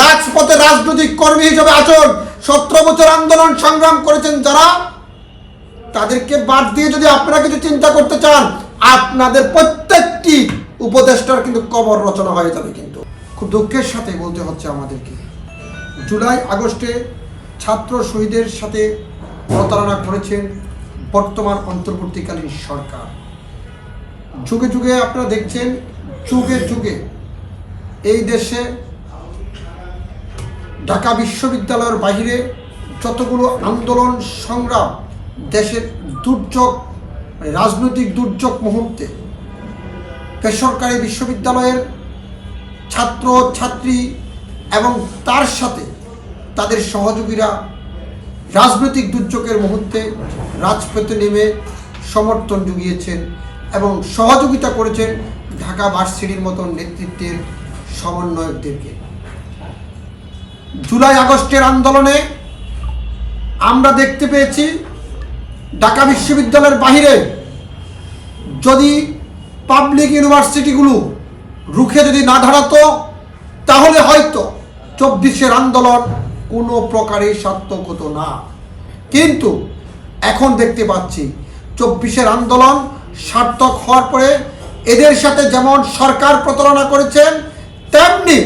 রাজপথে রাজনৈতিক কর্মী হিসেবে আচরণ, সতেরো বছর আন্দোলন সংগ্রাম করেছেন যারা, তাদেরকে বাদ দিয়ে যদি আপনারা কিছু চিন্তা করতে চান, আপনাদের প্রত্যেকটি উপদেষ্টার কিন্তু কবর রচনা হয়ে যাবে কিন্তু। খুব দুঃখের সাথে বলতে হচ্ছে আমাদেরকে। জুলাই আগস্টে ছাত্র শহীদের সাথে প্রতারণা করেছেন বর্তমান অন্তর্বর্তীকালীন সরকার। যুগে যুগে আপনারা দেখছেন, যুগে যুগে এই দেশে ঢাকা বিশ্ববিদ্যালয়ের বাহিরে যতগুলো আন্দোলন, সংগ্রাম দেশের দুর্যোগ, রাজনৈতিক দুর্যোগ মুহূর্তে বেসরকারি বিশ্ববিদ্যালয়ের ছাত্র, ছাত্রী এবং তার সাথে তাদের সহযোগীরা রাজনৈতিক দুর্যোগের মুহূর্তে রাজপথে নেমে সমর্থন জুগিয়েছেন এবং সহযোগিতা করেছেন ঢাকা ভার্সিটির মতন নেতৃত্বের সমন্বয়কদেরকে। জুলাই আগস্টের আন্দোলনে আমরা দেখতে পেয়েছি ঢাকা বিশ্ববিদ্যালয়ের বাহিরে যদি পাবলিক ইউনিভার্সিটিগুলো রুখে যদি না দাঁড়াতো তাহলে হয়তো চব্বিশের আন্দোলন কোনো প্রকারে সার্থক হতো না। কিন্তু এখন দেখতে পাচ্ছি চব্বিশের আন্দোলন সার্থক হওয়ার পরে এদের সাথে যেমন সরকার প্রতারণা করেছেন, তেমনি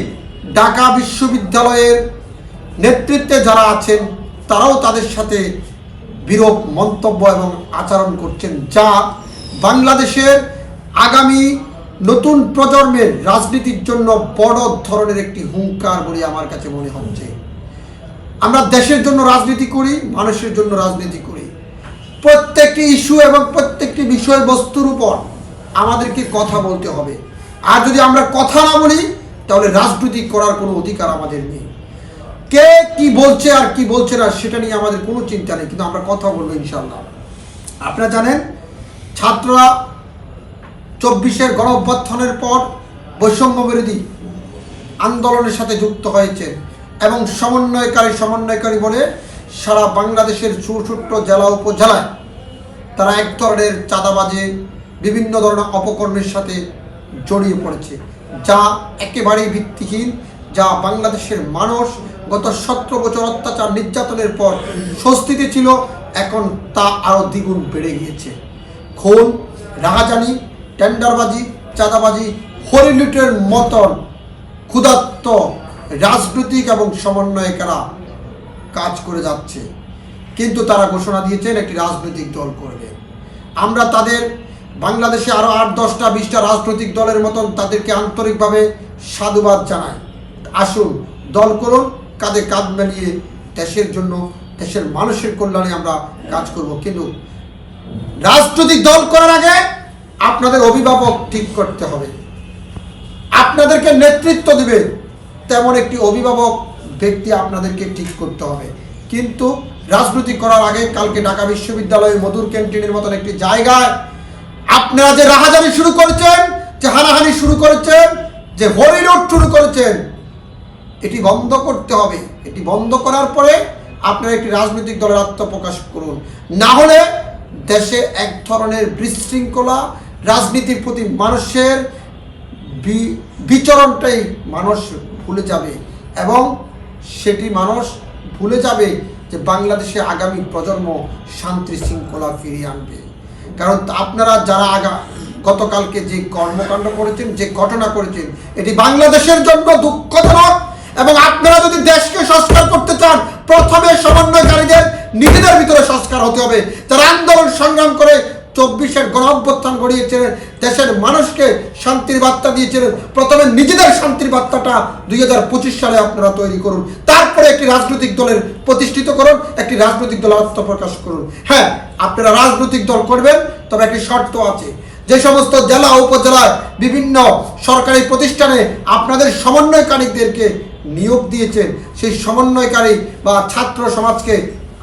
ঢাকা বিশ্ববিদ্যালয়ের নেতৃত্বে যারা আছেন, তারাও তাদের সাথে বিরূপ মন্তব্য এবং আচরণ করছেন যা বাংলাদেশের আগামী নতুন প্রজন্মের রাজনীতির জন্য বড় ধরনের একটি হুঙ্কার বলে আমার কাছে মনে হচ্ছে। আমরা দেশের জন্য রাজনীতি করি, মানুষের জন্য রাজনীতি করি। প্রত্যেকটি ইস্যু এবং প্রত্যেকটি বিষয়বস্তুর উপর আমাদেরকে কথা বলতে হবে। আর যদি আমরা কথা না বলি, তাহলে রাজনীতি করার কোনো অধিকার আমাদের নেই। কে কি বলছে আর কি বলছে না, সেটা নিয়ে আমাদের কোনো চিন্তা নেই, কিন্তু আমরা কথা বলব ইনশাল্লাহ আপনারা জানেন, ছাত্ররা চব্বিশের গণ অভ্যুত্থানের পর বৈষম্য বিরোধী আন্দোলনের সাথে যুক্ত হয়েছে এবং সমন্বয়কারী সমন্বয়কারী বলে সারা বাংলাদেশের চৌষট্ট জেলা উপজেলায় তারা এক ধরনের চাঁদাবাজে, বিভিন্ন ধরনের অপকর্মের সাথে জড়িয়ে পড়েছে, যা একেবারেই ভিত্তিহীন যা বাংলাদেশের মানুষ গত সতেরো বছর অত্যাচার নির্যাতনের পর স্বস্তিতে ছিল, এখন তা আরও দ্বিগুণ বেড়ে গিয়েছে। খুন রাহাজানি টেন্ডারবাজি, চাঁদাবাজি হরিলুটের মতন ক্ষুধাত্ত রাজনৈতিক এবং সমন্বয়কারা কাজ করে যাচ্ছে। কিন্তু তারা ঘোষণা দিয়েছেন, একটি রাজনৈতিক দল করবে। আমরা তাদের, বাংলাদেশে আরও আট, দশটা, বিশটা রাজনৈতিক দলের মতন তাদেরকে আন্তরিকভাবে সাধুবাদ জানাই। আসুন, দল করুন, কাঁধে কাঁধ মিলিয়ে দেশের জন্য, দেশের মানুষের কল্যাণে আমরা কাজ করব। কিন্তু রাজনৈতিক দল করার আগে আপনাদের অভিভাবক ঠিক করতে হবে। আপনাদেরকে নেতৃত্ব দিবে তেমন একটি অভিভাবক ব্যক্তি আপনাদেরকে ঠিক করতে হবে। কিন্তু রাজনীতি করার আগে কালকে ঢাকা বিশ্ববিদ্যালয়ে মধুর ক্যান্টিনের মতন একটি জায়গায় আপনারা যে রাহাজানি শুরু করেছেন, যে হানাহানি শুরু করেছেন, যে হরিলুট শুরু করেছেন এটি বন্ধ করতে হবে। এটি বন্ধ করার পরে আপনারা একটি রাজনৈতিক দলের আত্মপ্রকাশ করুন। না হলে দেশে এক ধরনের বিশৃঙ্খলা, রাজনীতির প্রতি মানুষের বিচরণটাই মানুষ ভুলে যাবে এবং সেটি মানুষ ভুলে যাবে যে বাংলাদেশে আগামী প্রজন্ম শান্তি শৃঙ্খলা ফিরিয়ে আনবে। কারণ আপনারা যারা আগা, গতকালকে যে কর্মকাণ্ড করেছেন, যে ঘটনা করেছেন, এটি বাংলাদেশের জন্য দুঃখজনক। এবং আপনারা যদি দেশকে সংস্কার করতে চান, প্রথমে সমন্বয়কারীদের নিজেদের ভিতরে সংস্কার হতে হবে। যারা আন্দোলন সংগ্রাম করে চব্বিশের গণ অভ্যুত্থান গড়িয়েছিলেন, দেশের মানুষকে শান্তির বার্তা দিয়েছিলেন, প্রথমে নিজেদের শান্তির বার্তাটা দুই হাজার পঁচিশ সালে আপনারা তৈরি করুন। তারপরে একটি রাজনৈতিক দলের প্রতিষ্ঠিত করুন, একটি রাজনৈতিক দল আত্মপ্রকাশ করুন। হ্যাঁ আপনারা রাজনৈতিক দল করবেন, তবে একটি শর্ত আছে। যে সমস্ত জেলা, উপজেলায় বিভিন্ন সরকারি প্রতিষ্ঠানে আপনাদের সমন্বয়কারীদেরকে নিয়োগ দিয়েছেন, সেই সমন্বয়কারী বা ছাত্র সমাজকে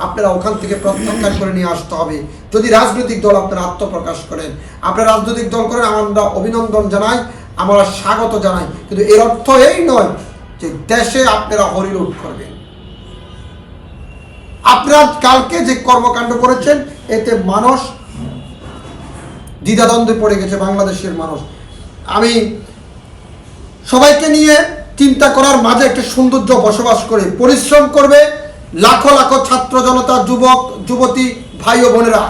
আপনারা ওখান থেকে প্রত্যাখ্যান করে নিয়ে আসতে হবে। যদি রাজনৈতিক দল আপনারা আত্মপ্রকাশ করেন, আপনারা রাজনৈতিক দল করেন, আমরা অভিনন্দন জানাই, আমরা স্বাগত জানাই। কিন্তু এর অর্থ এই নয় যে দেশে আপনারা হরিলুট করবেন। আপনার কালকে যে কর্মকাণ্ড করেছেন, এতে মানুষ দ্বিধাদ্বন্দ্বে পড়ে গেছে, বাংলাদেশের মানুষ। আমি সবাইকে নিয়ে চিন্তা করার মাঝে একটা সৌন্দর্য বসবাস করে, পরিশ্রম করবে লাখো লাখো ছাত্র জনতা, যুবক, যুবতী, ভাই ও বোনেরা।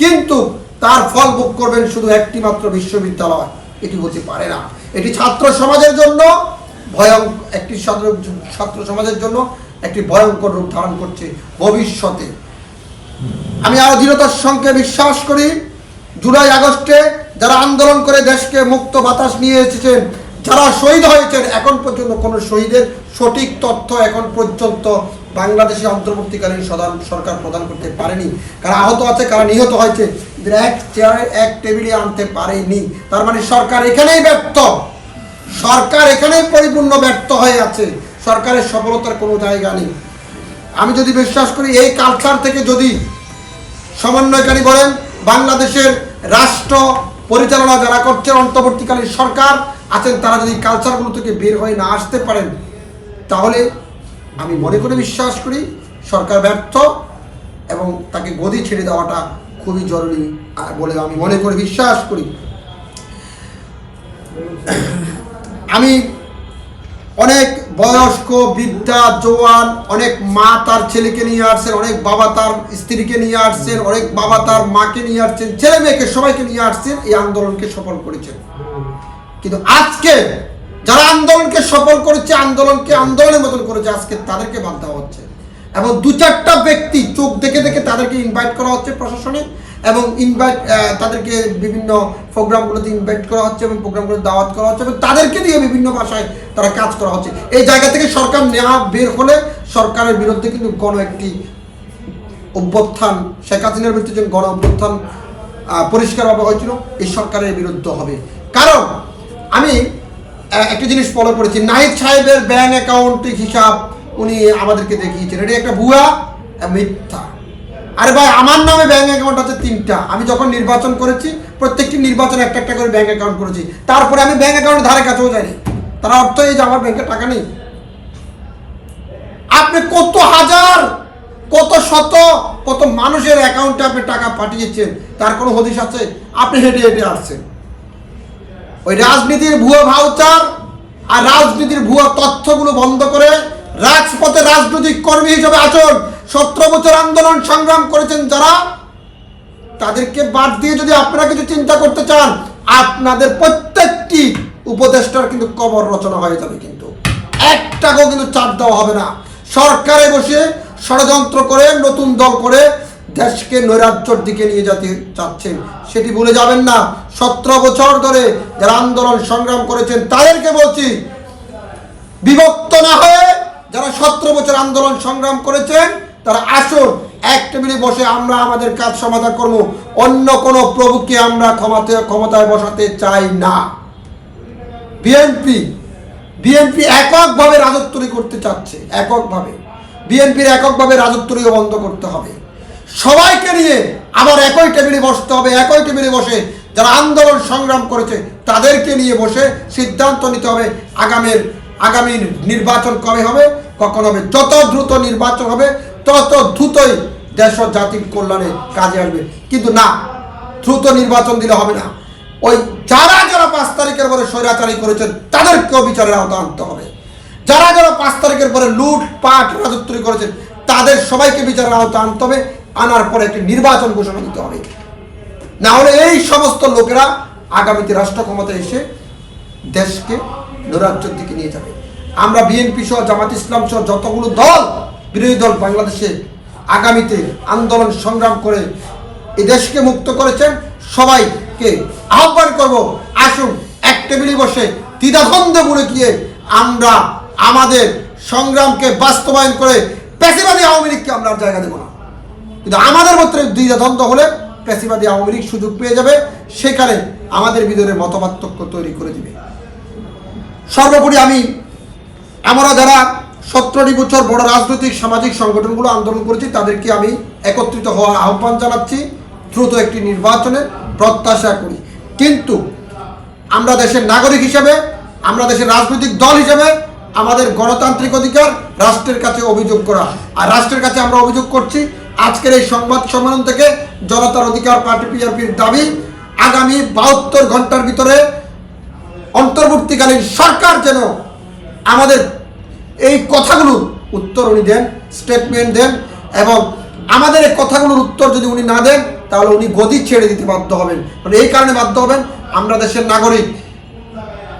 কিন্তু তার ফল ভোগ করবেন শুধু একটি মাত্র বিশ্ববিদ্যালয়। এটি হতে পারে না। এটি ছাত্র সমাজের জন্য ভয়ং, একটি ছাত্র ছাত্র সমাজের জন্য একটি ভয়ঙ্কর রূপ ধারণ করছে ভবিষ্যতে। আমি আরও দৃঢ়তার সঙ্গে বিশ্বাস করি, জুলাই আগস্টে যারা আন্দোলন করে দেশকে মুক্ত বাতাস নিয়ে এসেছেন যারা শহীদ হয়েছেন, এখন পর্যন্ত কোনো শহীদের সঠিক তথ্য এখন পর্যন্ত বাংলাদেশে অন্তর্বর্তীকালীন সদান সরকার প্রদান করতে পারেনি। কারা আহত আছে, কারা নিহত হয়েছে এক চেয়ারে এক টেবিলে আনতে পারেনি। তার মানে সরকার এখানেই ব্যর্থ। সরকার এখানেই পরিপূর্ণ ব্যর্থ হয়ে আছে। সরকারের সফলতার কোনো জায়গা নেই। আমি যদি বিশ্বাস করি, এই কালচার থেকে যদি সমন্বয়কারী বলেন, বাংলাদেশের রাষ্ট্র পরিচালনা যারা করছেন, অন্তর্বর্তীকালীন সরকার আছেন, তারা যদি কালচারগুলো থেকে বের হয়ে না আসতে পারেন, তাহলে আমি মনে করে বিশ্বাস করি সরকার ব্যর্থ এবং তাকে গদি ছেড়ে দেওয়াটা খুবই জরুরি। বলে আমি মনে করে বিশ্বাস করি। আমি অনেক বয়স্ক, বৃদ্ধা, জোয়ান, অনেক মা তার ছেলেকে নিয়ে আসছেন, অনেক বাবা তার স্ত্রীকে নিয়ে আসছেন, অনেক বাবা তার মাকে নিয়ে আসছেন, ছেলে মেয়েকে সবাইকে নিয়ে আসছেন, এই আন্দোলনকে সফল করেছেন। কিন্তু আজকে যারা আন্দোলনকে সফল করেছে, আন্দোলনকে আন্দোলনের মতন করেছে, আজকে তাদেরকে বাদ দেওয়া হচ্ছে। এবং দু চারটা ব্যক্তি চোখ দেখে দেখে তাদেরকে ইনভাইট করা হচ্ছে প্রশাসনে এবং ইনভাইট তাদেরকে বিভিন্ন প্রোগ্রামগুলোতে ইনভাইট করা হচ্ছে এবং প্রোগ্রামগুলো দাওয়াত করা হচ্ছে এবং তাদেরকে দিয়ে বিভিন্ন ভাষায় তারা কাজ করা হচ্ছে। এই জায়গা থেকে সরকার নেওয়া বের হলে সরকারের বিরুদ্ধে কিন্তু গণ একটি অভ্যুত্থান, শেখ হাসিনার বিরুদ্ধে যে গণ অভ্যুত্থান পরিষ্কারভাবে হয়েছিল, এই সরকারের বিরুদ্ধে হবে। কারণ আমি একটা জিনিস ফলো করেছি। নাহিদ সাহেবের ব্যাংক অ্যাকাউন্টের হিসাব উনি আমাদেরকে দেখিয়েছেন। এটা একটা ভুয়া মিথ্যা। আরে ভাই, আমার নামে ব্যাঙ্ক অ্যাকাউন্ট আছে তিনটা। আমি যখন নির্বাচন করেছি, প্রত্যেকটি নির্বাচন একটা একটা করে ব্যাঙ্ক অ্যাকাউন্ট করেছি। তারপরে আমি ব্যাঙ্ক অ্যাকাউন্ট ধারে কাছেও যাইনি। তার অর্থ এই যে আমার ব্যাংকে টাকা নেই। আপনি কত হাজার, কত শত, কত মানুষের অ্যাকাউন্টে আপনি টাকা পাঠিয়েছেন, তার কোনো হদিশ আছে? আপনি হেঁটে হেঁটে আসছেন। ওই রাজনীতির ভুয়ো ভাউচার আর রাজনীতির ভুয়ো তথ্যগুলো বন্ধ করে রাজপথে রাজনৈতিক কর্মী হিসেবে আসুন সতেরো বছর আন্দোলন সংগ্রাম করেছেন যারা, তাদেরকে বাদ দিয়ে যদি আপনারা কিছু চিন্তা করতে চান, আপনাদের প্রত্যেকটি উপদেষ্টার কিন্তু কবর রচনা হয়ে যাবে কিন্তু। এক টাকাও কিন্তু চাপ দেওয়া হবে না। সরকারে বসে ষড়যন্ত্র করে, নতুন দল করে দেশকে নৈরাজ্যর দিকে নিয়ে যেতে চাচ্ছেন, সেটি ভুলে যাবেন না। সতেরো বছর ধরে যারা আন্দোলন সংগ্রাম করেছেন, তাদেরকে বলছি, বিভক্ত না হয়ে যারা সতেরো বছর আন্দোলন সংগ্রাম করেছেন, তারা আসুন, এক টেবিলে বসে আমরা আমাদের কাজ সমাধান করব। অন্য কোনো প্রভুকে আমরা ক্ষমতায় ক্ষমতায় বসাতে চাই না। বিএনপি বিএনপি এককভাবে রাজত্বরী করতে চাচ্ছে, এককভাবে। বিএনপির এককভাবে রাজত্বরীও বন্ধ করতে হবে। সবাইকে নিয়ে আবার একই টেবিলে বসতে হবে, একই টেবিলে বসে যারা আন্দোলন সংগ্রাম করেছে তাদেরকে নিয়ে বসে সিদ্ধান্ত নিতে হবে আগামীর, আগামী নির্বাচন কবে হবে, কখন হবে, যত দ্রুত নির্বাচন হবে, তত দ্রুতই দেশ ও জাতির কল্যাণে কাজে আসবে। কিন্তু না, দ্রুত নির্বাচন দিলে হবে না। ওই যারা যারা পাঁচ তারিখের পরে স্বৈরাচারী করেছেন, তাদেরকেও বিচারের আওতা আনতে হবে। যারা যারা পাঁচ তারিখের পরে লুট পাট রাজত্ব করেছেন, তাদের সবাইকে বিচারের আওতা আনতে হবে। আনার পরে একটি নির্বাচন ঘোষণা দিতে হবে। না হলে এই সমস্ত লোকেরা আগামীতে রাষ্ট্র ক্ষমতায় এসে দেশকে নৈরাজ্যের দিকে নিয়ে যাবে। আমরা বিএনপি সহ জামাত ইসলাম সহ যতগুলো দল, বিরোধী দল বাংলাদেশে আগামীতে আন্দোলন সংগ্রাম করে এই দেশকে মুক্ত করেছেন, সবাইকে আহ্বান করব, আসুন এক টেবিলে বসে দ্বিধাদ্বন্দ্বে মুড়ে গিয়ে আমরা আমাদের সংগ্রামকে বাস্তবায়ন করে পেশিবাদী আওয়ামী লীগকে আমরা জায়গা দেবো না। কিন্তু আমাদের মধ্যে দ্বিধাদ্বন্দ্ব হলে পেশিবাদী আওয়ামী লীগ সুযোগ পেয়ে যাবে, সেখানে আমাদের ভিতরে মতপার্থক্য তৈরি করে দিবে। সর্বোপরি আমি, আমরা যারা সতেরোটি বছর বড় রাজনৈতিক সামাজিক সংগঠনগুলো আন্দোলন করেছি, তাদেরকে আমি একত্রিত হওয়ার আহ্বান জানাচ্ছি, দ্রুত একটি নির্বাচনের প্রত্যাশা করি। কিন্তু আমরা দেশের নাগরিক হিসেবে, আমরা দেশের রাজনৈতিক দল হিসেবে আমাদের গণতান্ত্রিক অধিকার রাষ্ট্রের কাছে অভিযোগ করা। আর রাষ্ট্রের কাছে আমরা অভিযোগ করছি আজকের এই সংবাদ সম্মেলন থেকে জনতার অধিকার পার্টি পিআরপির দাবি, আগামী বাহাত্তর ঘণ্টার ভিতরে অন্তর্বর্তীকালীন সরকার যেন আমাদের এই কথাগুলো উত্তর উনি দেন স্টেটমেন্ট দেন এবং আমাদের এই কথাগুলোর উত্তর যদি উনি না দেন, তাহলে উনি গদি ছেড়ে দিতে বাধ্য হবেন। মানে এই কারণে বাধ্য হবেন আমরা দেশের নাগরিক।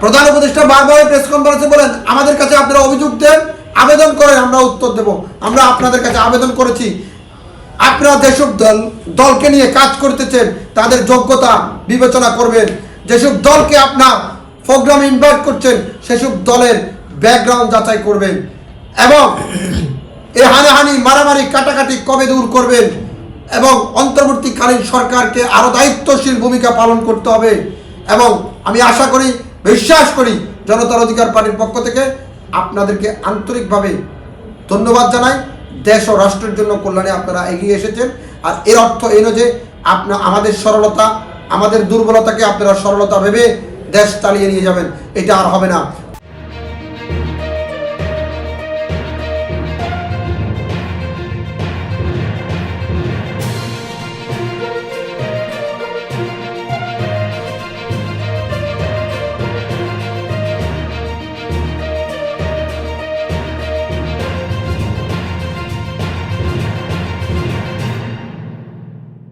প্রধান উপদেষ্টা বারবার প্রেস কনফারেন্সে বলেন, আমাদের কাছে আপনারা অভিযোগ দেন, আবেদন করেন, আমরা উত্তর দেব। আমরা আপনাদের কাছে আবেদন করেছি। আপনারা যেসব দল, দলকে নিয়ে কাজ করতেছেন, তাদের যোগ্যতা বিবেচনা করবেন। যেসব দলকে আপনার প্রোগ্রামে ইনভাইট করছেন, সেসব দলের ব্যাকগ্রাউন্ড যাচাই করবেন। এবং এই হানাহানি, মারামারি, কাটাকাটি কবে দূর করবেন? এবং অন্তর্বর্তীকালীন সরকারকে আরও দায়িত্বশীল ভূমিকা পালন করতে হবে। এবং আমি আশা করি, বিশ্বাস করি, জনতার অধিকার পার্টির পক্ষ থেকে আপনাদেরকে আন্তরিকভাবে ধন্যবাদ জানাই। দেশ ও রাষ্ট্রের জন্য কল্যাণে আপনারা এগিয়ে এসেছেন। আর এর অর্থ এই যে আপনার আমাদের সরলতা, আমাদের দুর্বলতাকে আপনারা সরলতা ভেবে দেশ চালিয়ে নিয়ে যাবেন। এটা আর হবে না।